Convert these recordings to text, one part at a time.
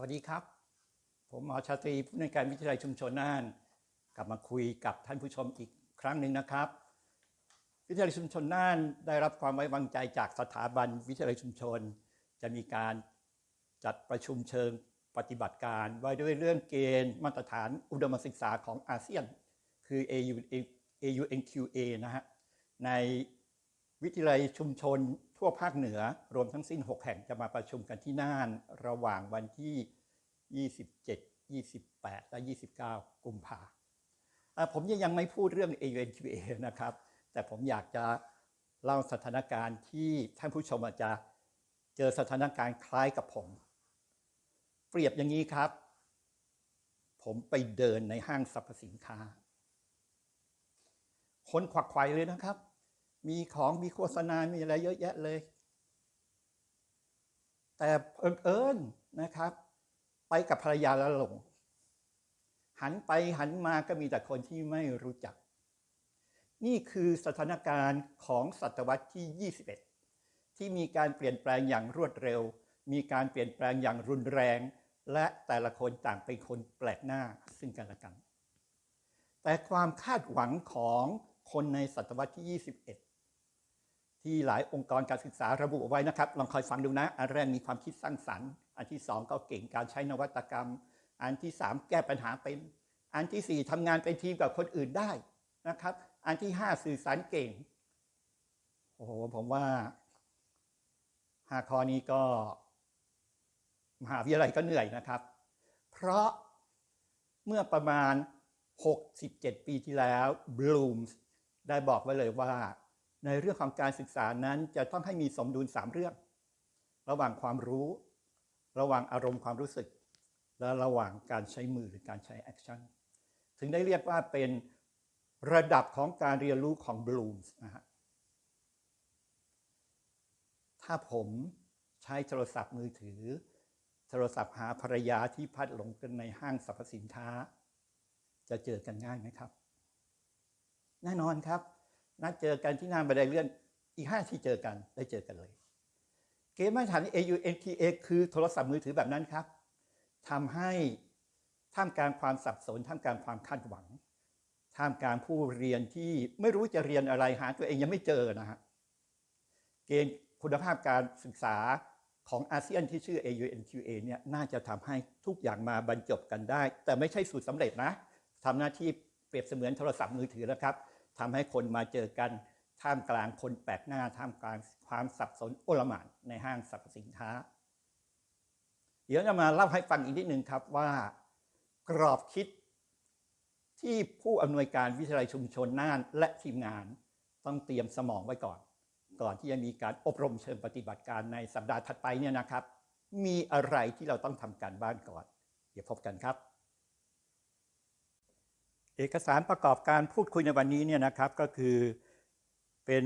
วัสดีครับ ผมหมอชาตรีผู้ในการวิทยาลัยชุมชนน่าน กลับมาคุยกับท่านผู้ชมอีกครั้งหนึ่งนะครับ วิทยาลัยชุมชนน่านได้รับความไว้วางใจจากสถาบันวิทยาลัยชุมชน จะมีการจัดประชุมเชิงปฏิบัติการไว้ด้วยเรื่องเกณฑ์มาตรฐานอุดมศึกษาของอาเซียน คือ AU AUNQA นะฮะในวิทยาลัยชุมชน ทั่วภาคเหนือรวมทั้งสิ้น 6 แห่งจะมาประชุมกันที่น่านระหว่างวันที่ 27 28 และ 29 กุมภาผมยังไม่พูดเรื่อง AUNQA นะครับ แต่ผมอยากจะเล่าสถานการณ์ที่ท่านผู้ชมอาจจะเจอสถานการณ์คล้ายกับผม เปรียบอย่างนี้ครับ ผมไปเดินในห้างสรรพสินค้า คนขวักไขวเลยนะครับ มีของมีโฆษณา มีอะไรเยอะแยะเลย แต่เอิญนะครับ ไปกับภรรยาแล้วหลง หันไปหันมาก็มีแต่คนที่ไม่รู้จัก นี่คือสถานการณ์ของศตวรรษที่ 21 ที่มีการเปลี่ยนแปลงอย่างรวดเร็ว มีการเปลี่ยนแปลงอย่างรุนแรง และแต่ละคนต่างเป็นคนแปลกหน้าซึ่งกันและกัน แต่ความคาดหวังของคนในศตวรรษที่ 21 ที่หลายองค์กรการศึกษาระบุเอาไว้นะครับ ลองคอยฟังดูนะ อันแรกมีความคิดสร้างสรรค์ อันที่สองก็เก่งการใช้นวัตกรรม อันที่สามแก้ปัญหาเป็น อันที่สี่ทำงานเป็นทีมกับคนอื่นได้นะครับ อันที่ห้าสื่อสารเก่ง โอ้โห ผมว่าห้าข้อนี้ก็ มหาวิทยาลัยก็เหนื่อยนะครับ เพราะเมื่อประมาณ 67 ปีที่แล้วบลูมส์ได้บอกไว้เลยว่า ในเรื่องของการศึกษานั้นจะต้องให้มีสมดุล3เรื่อง ระหว่างความรู้ ระหว่างอารมณ์ความรู้สึก และระหว่างการใช้มือหรือการใช้แอคชั่นถึงได้เรียกว่าเป็นระดับของการเรียนรู้ของบลูมส์นะฮะถ้าผมใช้โทรศัพท์มือถือ โทรศัพท์หาภรรยาที่พัดหลงกันในห้างสรรพสินค้า จะเจอกันง่ายไหมครับ แน่นอนครับ นัดเจอกันที่หน้าบันไดเลื่อนอีกห้าที่เจอกันได้เจอกันเลย เกมมาตรฐาน AUNTA คือโทรศัพท์มือถือแบบนั้นครับทำให้ท่ามกลางความสับสนท่ามกลางความคาดหวัง ท่ามกลางผู้เรียนที่ไม่รู้จะเรียนอะไรหาตัวเองยังไม่เจอนะฮะเกณฑ์คุณภาพการศึกษาของอาเซียนที่ชื่อ AUNQA เนี่ยน่าจะทำให้ทุกอย่างมาบรรจบกันได้ แต่ไม่ใช่สูตรสำเร็จนะทำหน้าที่เปรียบเสมือนโทรศัพท์มือถือแล้วครับ ทำให้คนมาเจอกันท่ามกลางคนแปลกหน้าท่ามกลางความสับสนโอลหม่านในห้างสรรพสินค้า เดี๋ยวจะมาเล่าให้ฟังอีกนิดหนึ่งครับว่ากรอบคิดที่ผู้อำนวยการวิทยาลัยชุมชนน่านและทีมงานต้องเตรียมสมองไว้ก่อน ก่อนที่จะมีการอบรมเชิงปฏิบัติการในสัปดาห์ถัดไปเนี่ยนะครับ มีอะไรที่เราต้องทำการบ้านก่อน เดี๋ยวพบกันครับ เอกสารประกอบการพูดคุยในวันนี้เนี่ยนะครับก็คือเป็น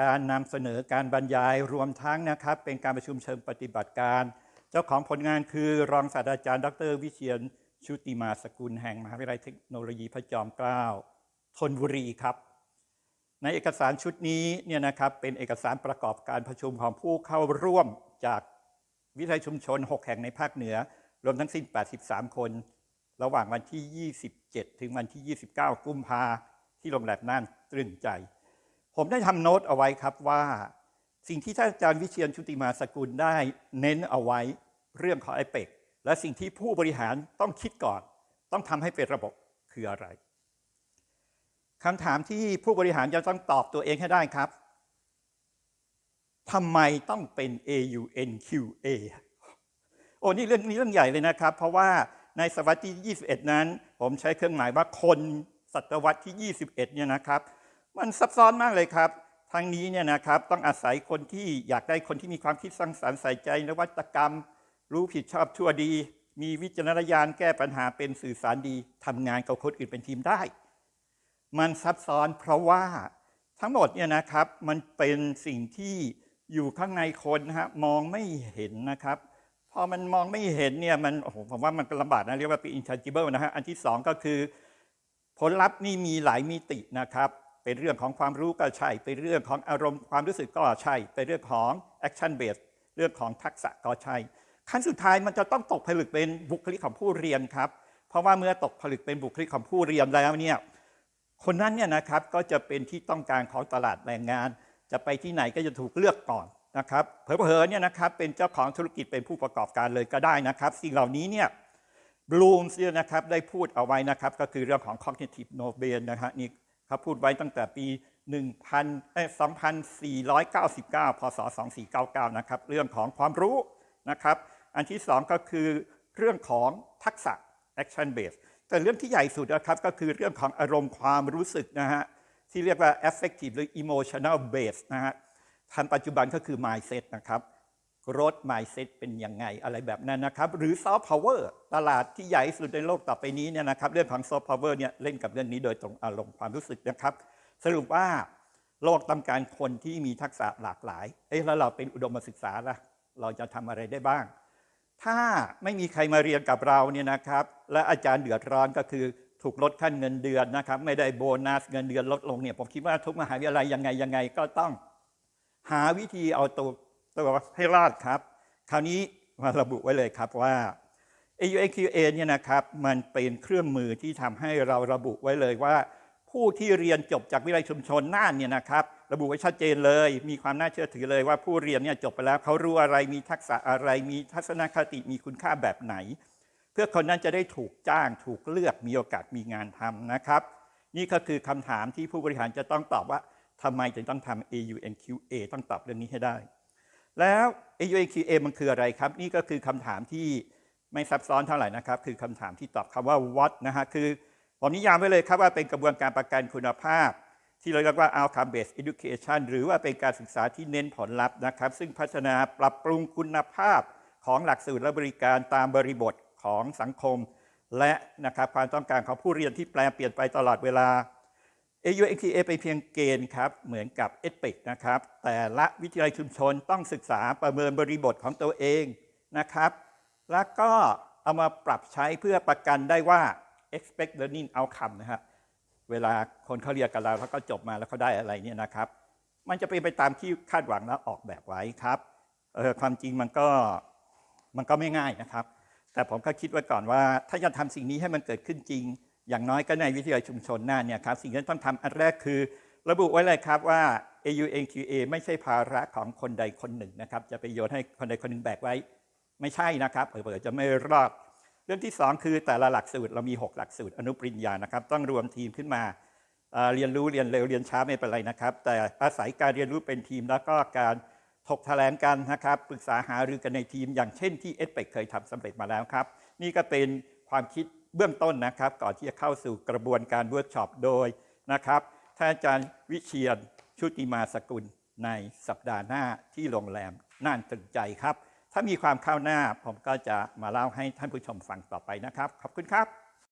การนำเสนอการบรรยายรวมทั้งนะครับ เป็นการประชุมเชิงปฏิบัติการ เจ้าของผลงานคือรองศาสตราจารย์ ดร วิเชียนชุติมาสกุลแห่งมหาวิทยาลัยเทคโนโลยีพระจอมเกล้าธนบุรีครับ ในเอกสารชุดนี้เนี่ยนะครับเป็นเอกสารประกอบการประชุมของผู้เข้าร่วมจากวิทยาชุมชน 6 แห่งในภาคเหนือ รวมทั้งสิ้น 83 คน ระหว่างวันที่ 27 ถึงวันที่ 29 กุมภาที่โรงแรมน่านตรึงใจ ผมได้ทำโน้ตเอาไว้ครับว่า สิ่งที่ท่านอาจารย์วิเชียนชุติมาสกุลได้เน้นเอาไว้เรื่องของไอเปกและสิ่งที่ผู้บริหารต้องคิดก่อน ต้องทำให้เป็นระบบคืออะไรคำถามที่ผู้บริหารจะต้องตอบตัวเองให้ได้ครับทำไมต้องเป็น AUNQA โอ้นี่เรื่องนี้เรื่องใหญ่เลยนะครับ เพราะว่า ในศตวรรษที่ 21 นั้น ผมใช้เครื่องหมายว่าคนศตวรรษที่ 21 เนี่ยนะครับ มันซับซ้อนมากเลยครับทางนี้เนี่ยนะครับต้องอาศัยคนที่อยากได้คนที่มีความคิดสร้างสรรค์ใส่ใจนวัตกรรม รู้ผิดชอบชั่วดี มีวิจารณญาณแก้ปัญหาเป็นสื่อสารดีทำงานกับคนอื่นเป็นทีมได้ มันซับซ้อนเพราะว่าทั้งหมดเนี่ยนะครับมันเป็นสิ่งที่อยู่ข้างในคนนะฮะมองไม่เห็นนะครับ พอมันมองไม่เห็นเนี่ยมันโอ้โหผมว่ามันลำบากนะเรียกว่าเป็น intangible นะฮะอันที่สองก็คือ ผลลัพธ์นี่มีหลายมิตินะครับ เป็นเรื่องของความรู้ก็ใช่ เป็นเรื่องของอารมณ์ความรู้สึกก็ใช่ เป็นเรื่องของ action base เรื่องของทักษะก็ใช่ขั้นสุดท้ายมันจะต้องตกผลึกเป็นบุคลิกของผู้เรียนครับ เพราะว่าเมื่อตกผลึกเป็นบุคลิกของผู้เรียนแล้วเนี่ยคนนั้นเนี่ยนะครับก็จะเป็นที่ต้องการของตลาดแรงงาน จะไปที่ไหนก็จะถูกเลือกก่อน นะครับเผลอๆเนี่ยนะครับเป็นเจ้าของธุรกิจเป็นผู้ประกอบการเลยก็ได้นะครับ สิ่งเหล่านี้เนี่ยบลูมส์เนี่ยนะครับได้พูดเอาไว้นะครับ ก็คือเรื่องของ cognitive Nobel นะฮะนี่เขาพูดไว้ตั้งแต่ปี1,000เอ้ย2499 พศ 2499 นะครับ เรื่องของความรู้นะครับ อันที่สองก็คือเรื่องของทักษะ action base แต่เรื่องที่ใหญ่สุดนะครับก็คือเรื่องของอารมณ์ความรู้สึกนะฮะที่เรียกว่า affective หรือ emotional base นะฮะ ทันปัจจุบันก็คือ mindset นะครับ growth mindset เป็นยังไงอะไรแบบนั้นนะครับ หรือ soft power ตลาดที่ใหญ่สุดในโลกต่อไปนี้เนี่ยนะครับเรื่องของ soft power เนี่ยเล่นกับเรื่องนี้โดยตรงอารมณ์ความรู้สึกนะครับ สรุปว่าโลกต้องการคนที่มีทักษะหลากหลาย เอ๊ะแล้วเราเป็นอุดมศึกษาล่ะ เราจะทำอะไรได้บ้าง ถ้าไม่มีใครมาเรียนกับเราเนี่ยนะครับ และอาจารย์เดือดร้อนก็คือถูกลดขั้นเงินเดือนนะครับ ไม่ได้โบนัสเงินเดือนลดลงเนี่ย ผมคิดว่าทุกมหาวิทยาลัยยังไงยังไงก็ต้อง หาวิธีเอาตัวตัวให้รอดครับ คราวนี้มาระบุไว้เลยครับว่า AUAQA เนี่ยนะครับมันเป็นเครื่องมือที่ทำให้เราระบุไว้เลยว่า ผู้ที่เรียนจบจากวิทยาลัยชุมชนน่านเนี่ยนะครับ ระบุไว้ชัดเจนเลย มีความน่าเชื่อถือเลยว่าผู้เรียนเนี่ยจบไปแล้วเขารู้อะไรมีทักษะอะไรมีทัศนคติมีคุณค่าแบบไหน เพื่อคนนั้นจะได้ถูกจ้างถูกเลือกมีโอกาสมีงานทำนะครับ นี่ก็คือคำถามที่ผู้บริหารจะต้องตอบว่า ทำไมถึงต้องทำ AUNQA ต้องตอบเรื่องนี้ให้ได้ แล้ว AUNQA มันคืออะไรครับ นี่ก็คือคำถามที่ไม่ซับซ้อนเท่าไหร่นะครับ คือคำถามที่ตอบคำว่า what นะฮะ คือผมนิยามไว้เลยครับว่าเป็นกระบวนการประกันคุณภาพ ที่เราเรียกว่า outcome based education หรือว่าเป็นการศึกษาที่เน้นผลลัพธ์นะครับ ซึ่งพัฒนาปรับปรุงคุณภาพของหลักสูตรและบริการตามบริบทของสังคม และนะครับความต้องการของผู้เรียนที่แปลเปลี่ยนไปตลอดเวลา AUNQA เป็นเพียงเกณฑ์ครับ เหมือนกับ e p i c นะครับ แต่ละวิทยาลัยชุมชนต้องศึกษาประเมินบริบทของตัวเองนะครับ แล้วก็เอามาปรับใช้เพื่อประกันได้ว่า expect learning outcome นะฮะเวลาคนเขาเรียนกับเราเขาก็จบมาแล้วเขาได้อะไรเนี่ยนะครับ มันจะเป็นไปตามที่คาดหวังและออกแบบไว้ครับเออความจริงมันก็มันก็ไม่ง่ายนะครับ แต่ผมก็คิดไว้ก่อนว่า ถ้าจะทำสิ่งนี้ให้มันเกิดขึ้นจริง อย่างน้อยก็ในวิทยาลัยชุมชนหน้าเนี่ยครับสิ่งที่ต้องทำอันแรกคือ ระบุไว้เลยครับว่า AUNQA ไม่ใช่ภาระของคนใดคนหนึ่งนะครับ จะไปโยนให้คนใดคนหนึ่งแบกไว้ ไม่ใช่นะครับเผื่อจะไม่รอด เรื่องที่ 2 คือแต่ละหลักสูตรเรามี 6 หลักสูตรอนุปริญญานะครับ ต้องรวมทีมขึ้นมาเรียนรู้เรียนเร็วเรียนช้าไม่เป็นไรนะครับ แต่อาศัยการเรียนรู้เป็นทีมแล้วก็การถกแถลงกันนะครับปรึกษาหารือกันในทีม อย่างเช่นที่เอสเปเคยทำสำเร็จมาแล้วครับ นี่ก็เป็นความคิด เบื้องต้นนะครับ ก่อนที่จะเข้าสู่กระบวนการเวิร์กช็อปโดยนะครับท่านอาจารย์วิเชียนชุติมาสกุลในสัปดาห์หน้าที่โรงแรมน่านตึงใจครับ ถ้ามีความข้าวหน้าผมก็จะมาเล่าให้ท่านผู้ชมฟังต่อไปนะครับ ขอบคุณครับ